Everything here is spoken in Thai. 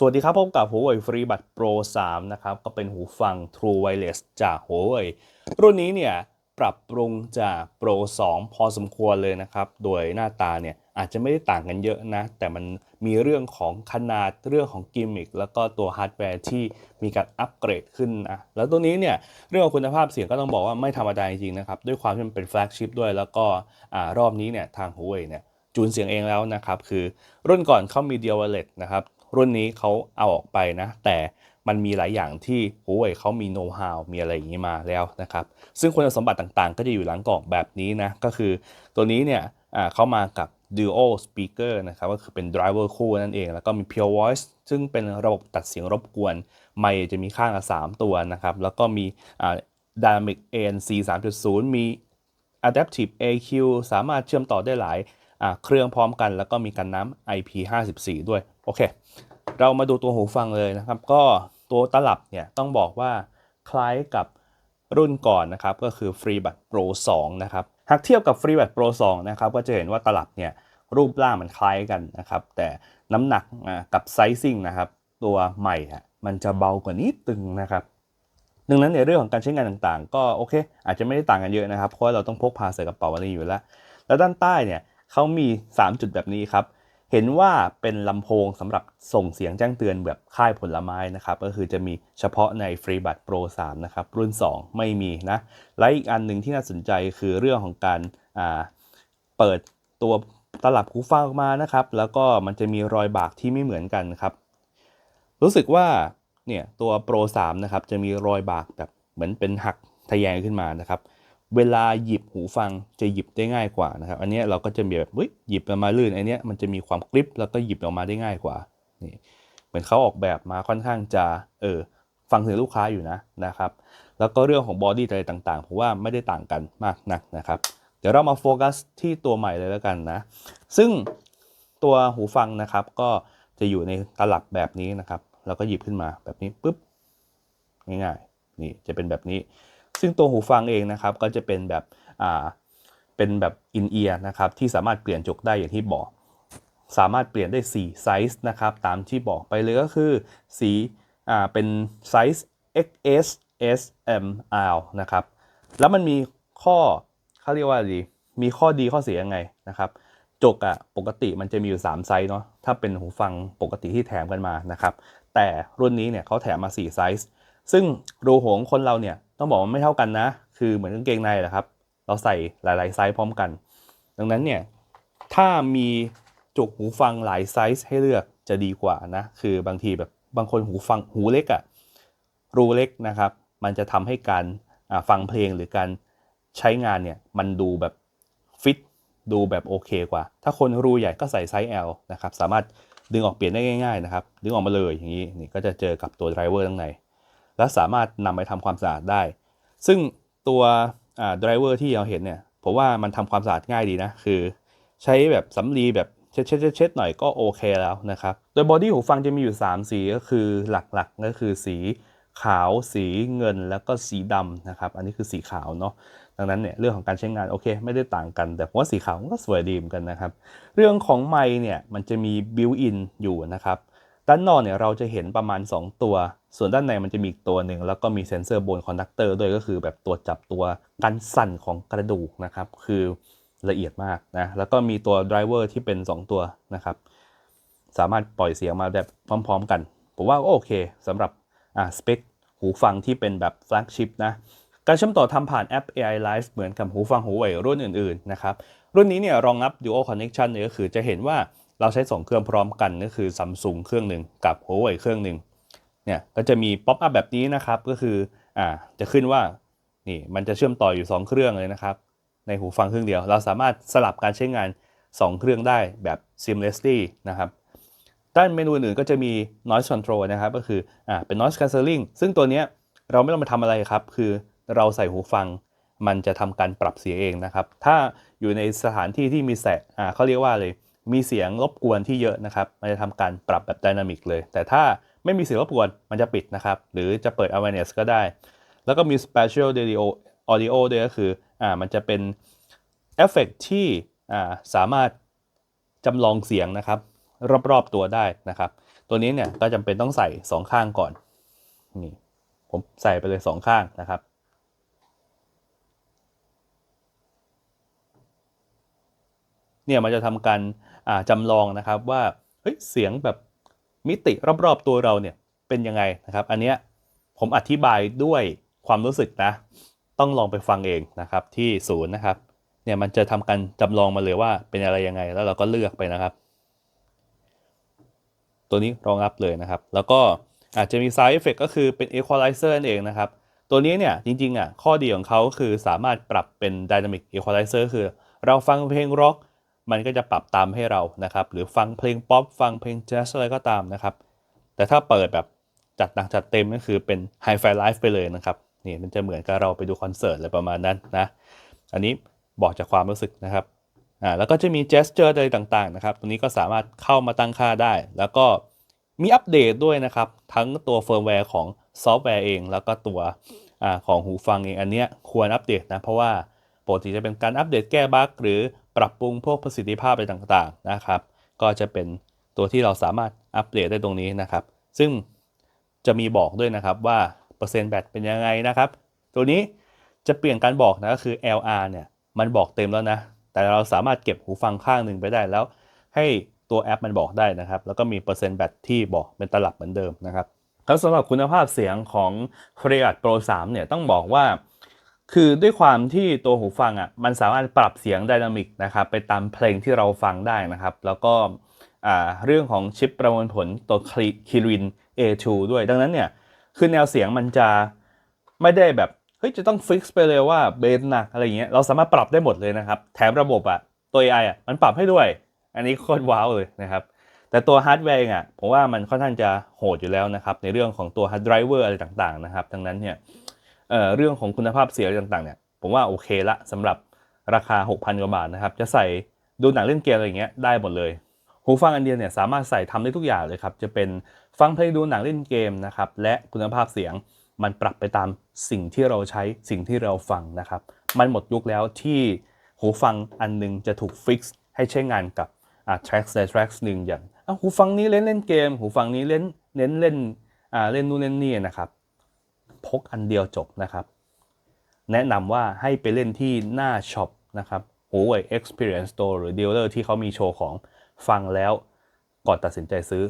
สวัสดีครับพบกับ Huawei FreeBuds Pro 3 นะครับ ก็เป็นหูฟัง True Wireless จาก Huawei รุ่นนี้เนี่ย ปรับปรุงจาก Pro 2 พอสมควรเลยนะครับ โดยหน้าตาเนี่ย อาจจะไม่ได้ต่างกันเยอะนะ แต่มันมีเรื่องของขนาดเรื่องของกิมมิคแล้วก็ตัวฮาร์ดแวร์ที่มีการอัปเกรดขึ้นนะแล้วตัวนี้เนี่ย เรื่องของคุณภาพเสียงก็ต้องบอกว่าไม่ธรรมดาจริงๆนะครับ ด้วยความที่มันเป็นแฟลกชิพด้วยแล้วก็รอบนี้เนี่ยทาง Huawei เนี่ยจูนเสียงเองแล้วนะครับ คือรุ่นก่อนเขามี Dual Wireless นะครับ รุ่นนี้เขาเอาออกไปนะ แต่มันมีหลายอย่างที่ Huawei เขามีโน้ตฮาวมีอะไรอย่างนี้มาแล้วนะครับ ซึ่งคุณสมบัติต่างๆ ก็จะอยู่หลังกล่องแบบนี้นะ ก็คือตัวนี้เนี่ยเขามากับ Dual Speaker นะครับ ก็คือเป็น Driver คู่นั่นเอง แล้วก็มี Pure Voice ซึ่งเป็นระบบตัดเสียงรบกวน ไมค์จะมีข้างละ 3 ตัวนะครับ แล้วก็มีอ่า Dynamic ANC 3.0 มี Adaptive AQ สามารถเชื่อมต่อได้หลาย เครื่องพร้อมกัน แล้วก็มีกันน้ำ IP54 ด้วย โอเค เรามาดูตัวหูฟังเลยนะครับ ก็ตัวตลับเนี่ยต้องบอกว่าคล้ายกับรุ่นก่อนนะครับ ก็คือ FreeBuds Pro 2 นะครับ หากเทียบกับ FreeBuds Pro 2 นะครับ ก็จะเห็นว่าตลับเนี่ยรูปร่างมันคล้ายกันนะครับ แต่น้ำหนักกับไซซิ่งนะครับ ตัวใหม่อะมันจะเบากว่านิดตึงนะครับดังนั้นในเรื่องของการใช้งานต่างๆ ก็โอเค อาจจะไม่ได้ต่างกันเยอะนะครับ เพราะเราต้องพกพาใส่กระเป๋าอะไรอยู่แล้ว แล้วด้านใต้เนี่ย เขามี 3 จุดแบบนี้ครับ เห็นว่าเป็นลำโพงสำหรับส่งเสียงแจ้งเตือนแบบค่ายผลไม้นะครับ ก็คือจะมีเฉพาะใน FreeBuds Pro 3 นะครับ รุ่น 2 ไม่มีนะ และอีกอันหนึ่งที่น่าสนใจคือเรื่องของการาเปิดตัวตลับหูฟังออกมานะครับ แล้วก็มันจะมีรอยบากที่ไม่เหมือนกันครับ รู้สึกว่าเนี่ยตัว Pro 3 นะครับ จะมีรอยบากแบบเหมือนเป็นหักทะแยงขึ้นมานะครับ เวลาหยิบหูฟังจะหยิบได้ง่ายกว่านะครับ อันนี้เราก็จะมีแบบเฮ้ยหยิบออกมาลื่นอันนี้มันจะมีความกริบแล้วก็หยิบออกมาได้ง่ายกว่านี่เหมือนเขาออกแบบมาค่อนข้างจะเออฟังถึงลูกค้าอยู่นะนะครับ แล้วก็เรื่องของบอดี้อะไรต่างๆผมว่าไม่ได้ต่างกันมากนักนะครับ เดี๋ยวเรามาโฟกัสที่ตัวใหม่เลยแล้วกันนะ ซึ่งตัวหูฟังนะครับก็จะอยู่ในตลับแบบนี้นะครับแล้วก็หยิบขึ้นมาแบบนี้ปุ๊บง่ายๆนี่จะเป็นแบบนี้ ซึ่งตัวหูฟังเองนะครับก็จะเป็นแบบอ่าเป็นแบบอินเอียร์นะครับที่สามารถเปลี่ยนจกได้อย่างที่บอก สามารถเปลี่ยนได้ 4 ไซส์นะครับตามที่บอกไปเลยก็คือสีอ่าเป็นไซส์ XS S M L นะครับแล้วมันมีข้อเขาเรียกว่าอะไรดีมีข้อดีข้อเสียยังไงนะครับจกอะปกติมันจะมีอยู่ 3 ไซส์เนาะถ้าเป็นหูฟังปกติที่แถมกันมานะครับแต่รุ่นนี้เนี่ยเขาแถมมา 4 ไซส์ ซึ่งรูโหงคนเราเนี่ยต้องบอกว่าไม่เท่ากันนะ คือเหมือนกางเกงในแหละครับ เราใส่หลายๆไซส์พร้อมกัน ดังนั้นเนี่ยถ้ามีจุกหูฟังหลายไซส์ให้เลือกจะดีกว่านะ คือบางทีแบบบางคนหูฟังหูเล็กอะรูเล็กนะครับ มันจะทำให้การฟังเพลงหรือการใช้งานเนี่ยมันดูแบบฟิตดูแบบโอเคกว่า ถ้าคนรูใหญ่ก็ใส่ไซส์ L นะครับ สามารถดึงออกเปลี่ยนได้ง่ายๆนะครับ ดึงออกมาเลยอย่างนี้นี่ก็จะเจอกับตัวไดรเวอร์ข้างใน และสามารถนำไปทำความสะอาดได้ ซึ่งตัวไดรเวอร์ที่เราเห็นเนี่ยผมว่ามันทำความสะอาดง่ายดีนะ คือใช้แบบสำลีแบบเช็ดเช็ดเช็ดหน่อยก็โอเคแล้วนะครับ โดยบอดี้หูฟังจะมีอยู่ 3 สีก็คือหลักๆก็คือสีขาวสีเงินแล้วก็สีดำนะครับ อันนี้คือสีขาวเนาะดังนั้นเนี่ยเรื่องของการใช้งานโอเค ไม่ได้ต่างกัน แต่ผมว่าสีขาวก็สวยดีเหมือนกันนะครับ เรื่องของไมเนี่ยมันจะมีบิวอินอยู่นะครับ ด้านนอกเนี่ยเราจะเห็นประมาณ 2 ตัว ส่วนด้านในมันจะมีอีกตัวหนึ่ง แล้วก็มีเซ็นเซอร์บนคอนดักเตอร์ด้วยก็คือแบบตัวจับตัวกันสั่นของกระดูกนะครับ คือละเอียดมากนะ แล้วก็มีตัวไดรเวอร์ที่เป็น 2 ตัวนะครับ สามารถปล่อยเสียงมาแบบพร้อมๆกัน ผมว่าโอเคสำหรับอ่าสเปคหูฟังที่เป็นแบบแฟลกชิพนะ การเชื่อมต่อทำผ่านแอป AI Live เหมือนกับหูฟังหูไวรุ่นอื่นๆนะครับ รุ่นนี้เนี่ยรองรับ Dual Connection เนี่ยก็คือจะเห็นว่า เราใช้2เครื่องพร้อมกันก็คือ Samsung เครื่องหนึ่งกับ Huawei เครื่องหนึ่งเนี่ยก็จะมีป๊อปอัพแบบนี้นะครับก็คืออ่าจะขึ้นว่านี่มันจะเชื่อมต่ออยู่ 2 เครื่องเลยนะครับ ในหูฟังเครื่องเดียว เราสามารถสลับการใช้งาน 2 เครื่องได้แบบ seamlessly นะครับด้านเมนูอื่นก็จะมี noise control นะครับ ก็คืออ่าเป็น noise cancelling ซึ่งตัวเนี้ยเราไม่ต้องมาทำอะไรครับ คือเราใส่หูฟังมันจะทำการปรับเสียงเองนะครับ ถ้าอยู่ในสถานที่ที่มีแสงอ่าเขาเรียกว่าเลย มีเสียงรบกวนที่เยอะนะครับ มันจะทำการปรับแบบไดนามิกเลย แต่ถ้าไม่มีเสียงรบกวนมันจะปิดนะครับ หรือจะเปิด awareness ก็ได้ แล้วก็มี spatial audio audio ด้วยก็คืออ่ามันจะเป็นเอฟเฟกที่อ่าสามารถจำลองเสียงนะครับ รอบๆตัวได้นะครับ ตัวนี้เนี่ยก็จำเป็นต้องใส่สองข้างก่อนนี่ผมใส่ไปเลยสองข้างนะครับเนี่ยมันจะทำการ จำลองนะครับว่าเฮ้ยเสียงแบบมิติรอบๆตัวเราเนี่ยเป็นยังไงนะครับ อันเนี้ยผมอธิบายด้วยความรู้สึกนะ ต้องลองไปฟังเองนะครับที่ศูนย์นะครับเนี่ยมันจะทำการจำลองมาเลยว่าเป็นอะไรยังไงแล้วเราก็เลือกไปนะครับ ตัวนี้รองรับเลยนะครับ แล้วก็อาจจะมี side effect ก็คือเป็น equalizer นั่นเองนะครับ ตัวนี้เนี่ยจริงๆอะข้อดีของเขาคือสามารถปรับเป็น dynamic equalizer คือ เราฟังเพลงร็อก มันก็จะปรับตามให้เรานะครับ หรือฟังเพลงป๊อปฟังเพลงแจ๊สอะไรก็ตามนะครับ แต่ถ้าเปิดแบบจัดหนักจัดเต็มก็คือเป็น Hi-Fi Live ไปเลยนะครับนี่มันจะเหมือนกับเราไปดูคอนเสิร์ตอะไรประมาณนั้นนะ อันนี้บอกจากความรู้สึกนะครับอ่าแล้วก็จะมี gesture อะไรต่างๆนะครับ ตรงนี้ก็สามารถเข้ามาตั้งค่าได้ แล้วก็มีอัปเดตด้วยนะครับ ทั้งตัวเฟิร์มแวร์ของซอฟต์แวร์เอง แล้วก็ตัวอาของหูฟังเองอันเนี้ยควรอัปเดตนะ เพราะว่าปกติจะเป็นการอัปเดตแก้บั๊กหรือ ปรับปรุงพวกประสิทธิภาพอะไรต่างๆนะครับ ก็จะเป็นตัวที่เราสามารถอัปเดตได้ตรงนี้นะครับ ซึ่งจะมีบอกด้วยนะครับว่าเปอร์เซ็นต์แบตเป็นยังไงนะครับ ตัวนี้จะเปลี่ยนการบอกนะก็คือ LR เนี่ยมันบอกเต็มแล้วนะ แต่เราสามารถเก็บหูฟังข้างหนึ่งไปได้แล้ว ให้ตัวแอปมันบอกได้นะครับ แล้วก็มีเปอร์เซ็นต์แบตที่บอกเป็นตลับเหมือนเดิมนะครับแล้วสำหรับคุณภาพเสียงของ f r e a t Pro 3 เนี่ยต้องบอกว่า คือด้วยความที่ตัวหูฟังอะมันสามารถปรับเสียงไดนามิกนะครับไปตามเพลงที่เราฟังได้นะครับ แล้วก็เรื่องของชิปประมวลผลตัวคิริน A2 ด้วย ดังนั้นเนี่ยคือแนวเสียงมันจะไม่ได้แบบเฮ้ยจะต้องฟิกซ์ไปเลยว่าเบสหนักอะไรอย่างเงี้ยเราสามารถปรับได้หมดเลยนะครับ แถมระบบอะตัว AI อะมันปรับให้ด้วย อันนี้โคตรว้าวเลยนะครับ แต่ตัวฮาร์ดแวร์เองอะผมว่ามันค่อนข้างจะโหดอยู่แล้วนะครับ ในเรื่องของตัวฮาร์ดไดรเวอร์อะไรต่างๆนะครับ ดังนั้นเนี่ย เอ่อเรื่องของคุณภาพเสียงต่างๆเนี่ยผมว่าโอเคละสำหรับราคา 6,000กว่าบาทนะครับจะใส่ดูหนังเล่นเกมอะไรอย่างเงี้ยได้หมดเลยหูฟังอันเดียวเนี่ยสามารถใส่ทำได้ทุกอย่างเลยครับจะเป็นฟังเพลงดูหนังเล่นเกมนะครับและคุณภาพเสียงมันปรับไปตามสิ่งที่เราใช้สิ่งที่เราฟังนะครับ มันหมดยุคแล้วที่หูฟังอันหนึงจะถูกฟิกซ์ให้ใช้งานกับอ่า track ใด track หนึ่งอย่างหูฟังนี้เล่นเล่นเกม หูฟังนี้เล่นเน้นเล่นอ่าเล่นนู่นเล่นนี่นะครับ พกอันเดียวจบนะครับ แนะนำว่าให้ไปเล่นที่หน้าช็อปนะครับ Huawei Experience Store หรือ dealer ที่เขามีโชว์ของฟังแล้วก่อนตัดสินใจซื้อ